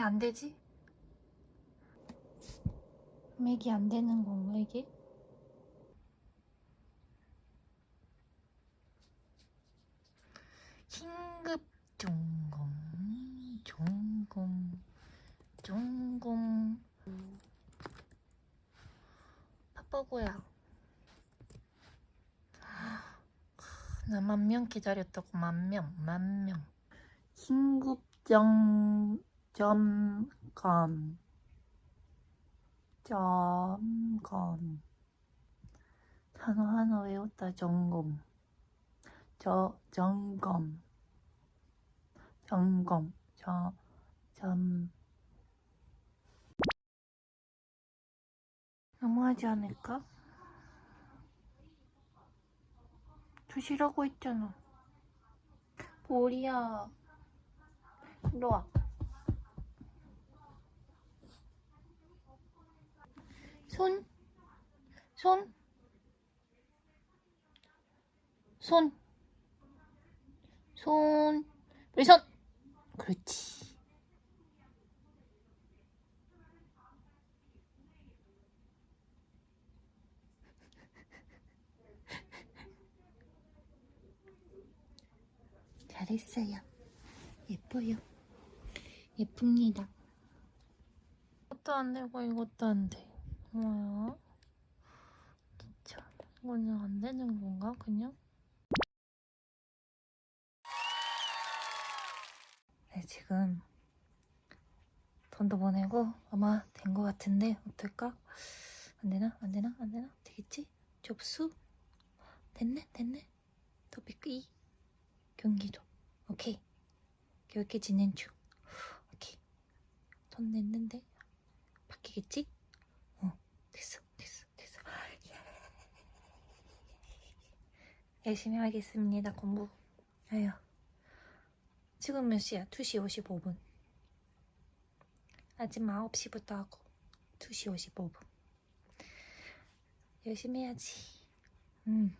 왜 안 되지? 맥이 안 되는 건가 이게? 긴급 종공 종공 종공 바빠고야 나 만 명 기다렸다고 만명 만명 긴급 정 점검 점검 단어 하나 외웠다. 점검. 저 점검. 점검. 저 점. 너무하지 않을까? 두시라고 했잖아. 보리야 일로 와 손, 손, 손, 손, 우리 손. 그렇지. 잘했어요. 예뻐요. 예쁩니다. 이것도 안 되고 이것도 안 돼. 뭐야? 진짜 이거는 안 되는 건가 그냥? 네 지금 돈도 보내고 아마 된 것 같은데 어떨까? 안 되나? 안 되나? 안 되나? 되겠지? 접수? 됐네? 됐네? 2 경기도 오케이 이렇게 지낸 중 오케이 돈 냈는데 바뀌겠지? 됐어 됐어 예. 열심히 하겠습니다 공부. 아유. 지금 몇 시야? 2시 55분. 아침 9시부터 하고 2시 55분. 열심히 해야지. 음